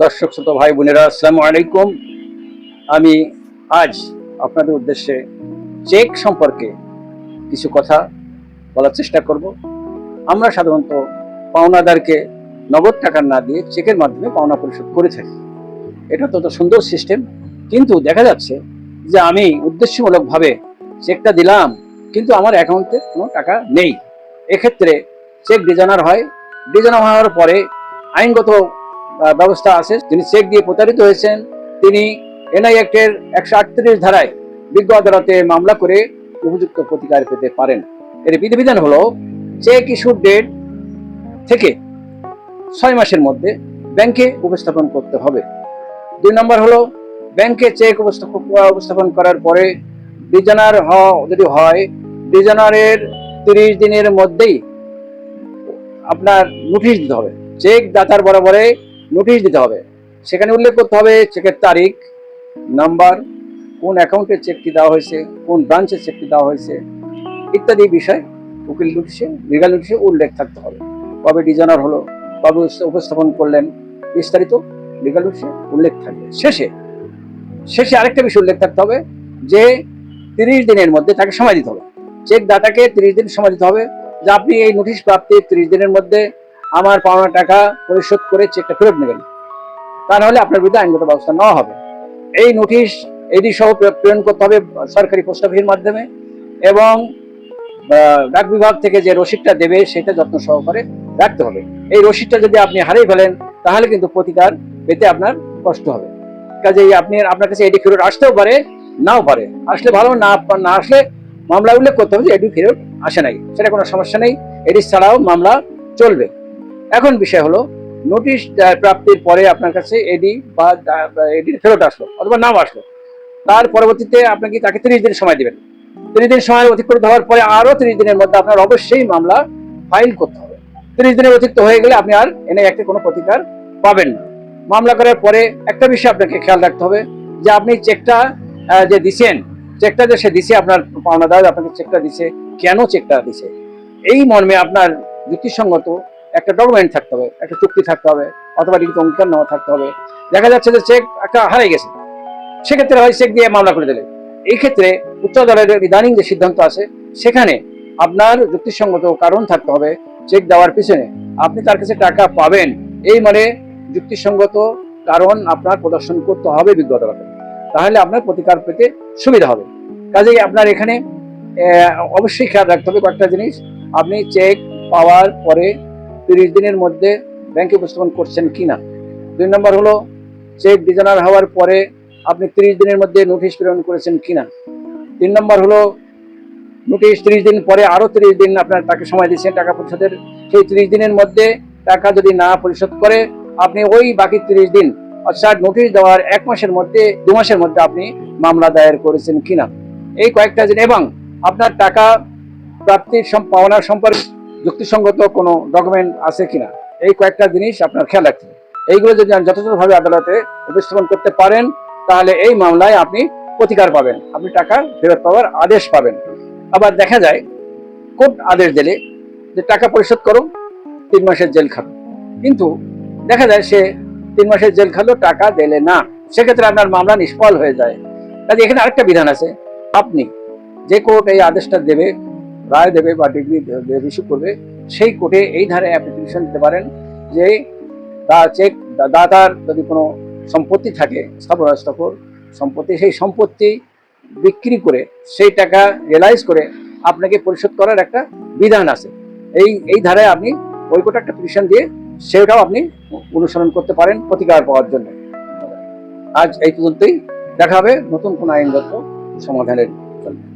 দর্শক, শ্রোত ভাই, বোনেরা, আসসালামু আলাইকুম। আমি আজ আপনাদের উদ্দেশ্যে চেক সম্পর্কে কিছু কথা বলার চেষ্টা করব। আমরা সাধারণত পাওনাদারকে নগদ টাকা না দিয়ে চেকের মাধ্যমে পাওনা পরিশোধ করে থাকি। এটা তত সুন্দর সিস্টেম, কিন্তু দেখা যাচ্ছে যে আমি উদ্দেশ্যমূলকভাবে চেকটা দিলাম, কিন্তু আমার অ্যাকাউন্টে কোনো টাকা নেই। এক্ষেত্রে চেক ডিজাইনার হয়। ডিজাইনার হওয়ার পরে আইনগত ব্যবস্থা আছে। তিনি চেক দিয়ে প্রতারিত হয়েছেন, তিনি এনআই একশো আটত্রিশ ধারায় বিজ্ঞ আদালতে মামলা করে উপযুক্ত প্রতিকার পেতে পারেন। এর বিধিবিধান হলো, চেক ইস্যুর ডেট থেকে ছয় মাসের মধ্যে ব্যাংকে উপস্থাপন করতে হবে। দুই নম্বর হলো, ব্যাংকে চেক উপস্থাপন করার পরে ডিজাইনার যদি হয় ডিজাইনারের তিরিশ দিনের মধ্যেই আপনার নোটিশ দিতে হবে। চেক দাতার বরাবরে নোটিশ দিতে হবে। সেখানে উল্লেখ করতে হবে চেকের তারিখ নাম্বার কোন অ্যাকাউন্টে চেকটি দেওয়া হয়েছে, কোন ব্রাঞ্চে চেকটি দেওয়া হয়েছে, ইত্যাদি বিষয় উকিল নোটিশে লিগাল নোটিশে উল্লেখ থাকতে হবে। কবে ডিজাইনার হলো, কবে উপস্থাপন করলেন, বিস্তারিত লিগাল নোটিশে উল্লেখ থাকবে। শেষে শেষে আরেকটা বিষয় উল্লেখ থাকতে হবে যে তিরিশ দিনের মধ্যে তাকে সময় দিতে হবে। চেক দাতাকে তিরিশ দিন সময় দিতে হবে। যে আপনি এই নোটিশ প্রাপ্তির তিরিশ দিনের মধ্যে আমার পাওনা টাকা পরিশোধ করে চেকটা ফেরত নেবেন। তা নাহলে আপনার বিরুদ্ধে আইনগত ব্যবস্থা নেওয়া হবে। এই নোটিশ এডি সহ প্রে- প্রেরণ করতে হবে সরকারি পোস্ট অফিসের মাধ্যমে এবং ডাক বিভাগ থেকে যে রসিদটা দেবে সেটা যত্ন সহকারে রাখতে হবে। এই রসিদটা যদি আপনি হারিয়ে ফেলেন, তাহলে কিন্তু প্রতিকার পেতে আপনার কষ্ট হবে। কাজেই আপনি আপনার কাছে এডি ফেরত আসতেও পারে, নাও পারে। আসলে ভালো না না আসলে মামলা উল্লেখ করতে হবে যে এডি ফেরত আসে নাই। সেটা কোনো সমস্যা নেই। এডি ছাড়াও মামলা চলবে। এখন বিষয় হলো নোটিশ প্রাপ্তির পরে আপনার কাছে এডি বা এডি ফেরত আসলো, অথবা নাম আসলো। তার পরবর্তীতে আপনাকে তাকে তিরিশ দিন সময় দিবেন? তিরিশ দিন সময় অতিক্রিত হওয়ার পরে আরও তিরিশ দিনের মধ্যে আপনার অবশ্যই মামলা ফাইল করতে হবে। তিরিশ দিনের অতিরিক্ত হয়ে গেলে আপনি আর এনে একটা কোনো প্রতিকার পাবেন না। মামলা করার পরে একটা বিষয় আপনাকে খেয়াল রাখতে হবে, যে আপনি চেকটা যে দিছেন চেকটা যে সে দিছে, আপনার পাওনাদার আপনাকে চেকটা দিছে, কেন চেকটা দিছে? এই মর্মে আপনার যুক্তিসঙ্গত একটা ডকুমেন্ট থাকতে হবে, একটা চুক্তি থাকতে হবে, অথবা লিখিত অঙ্গীকার নেওয়া থাকতে হবে। দেখা যাচ্ছে যে চেক একটা হারাই গেছে। সেক্ষেত্রে হয় চেক দিয়ে মামলা করে দিলে এই ক্ষেত্রে উচ্চ আদালতের ইদানিং যে সিদ্ধান্ত আছে, সেখানে আপনার যুক্তিসঙ্গত কারণ থাকতে হবে চেক দেওয়ার পিছনে। আপনি তার কাছে টাকা পাবেন। এই মানে যুক্তিসঙ্গত কারণ আপনার প্রদর্শন করতে হবে বিজ্ঞ তাহলে আপনার প্রতিকার পেতে সুবিধা হবে। কাজেই আপনার এখানে অবশ্যই খেয়াল রাখতে হবে কয়েকটা জিনিস। আপনি চেক পাওয়ার পরে তিরিশ দিনের মধ্যে ব্যাংকে উপস্থাপন করছেন কিনা? দুই নম্বর হলো, চেক ডিজাইনার হওয়ার পরে আপনি তিরিশ দিনের মধ্যে নোটিশ প্রেরণ করেছেন কিনা? তিন নম্বর হলো, নোটিশ তিরিশ দিন পরে আরও তিরিশ দিন আপনার তাকে সময় দিচ্ছেন টাকা পরিশোধের। সেই তিরিশ দিনের মধ্যে টাকা যদি না পরিশোধ করে, আপনি ওই বাকি তিরিশ দিন, অর্থাৎ নোটিশ দেওয়ার এক মাসের মধ্যে, দু মাসের মধ্যে আপনি মামলা দায়ের করেছেন কিনা? এই কয়েকটা দিন এবং আপনার টাকা প্রাপ্তির পাওনার সম্পর্কে যুক্তিসঙ্গত কোনো ডকুমেন্ট আছে কিনা, এই কয়েকটা জিনিস আপনার খেয়াল রাখতে এইগুলো যদি যথাযথভাবে আদালতে উপস্থাপন করতে পারেন, তাহলে এই মামলায় আপনি প্রতিকার পাবেন। আপনি টাকা ফেরত পাওয়ার আদেশ পাবেন। আবার দেখা যায়, কোর্ট আদেশ দিলে যে টাকা পরিশোধ করো তিন মাসের জেল খাবে কিন্তু দেখা যায় সে তিন মাসের জেল খালো টাকা দিলে না। সেক্ষেত্রে আপনার মামলা নিষ্ফল হয়ে যায়। কাজে এখানে আরেকটা বিধান আছে। আপনি যে কোর্ট এই আদেশটা দেবে রায় দেবে বা ডিগ্রি ইস্যু করবে, সেই কোর্টে এই ধারে অ্যাপ্লিকেশন দিতে পারেন যে দা চেক দাতার যদি কোনো সম্পত্তি থাকে, স্থাপন সম্পত্তি, সেই সম্পত্তি বিক্রি করে, সেই টাকা রিয়েলাইজ করে আপনাকে পরিশোধ করার একটা বিধান আছে। এই এই ধারায় আপনি ওই কোটা একটা পিটিশন দিয়ে সেটাও আপনি অনুসরণ করতে পারেন প্রতিকার পাওয়ার জন্য। আজ এই পর্যন্তই। দেখা হবে নতুন কোন আইনগত সমাধানের জন্য।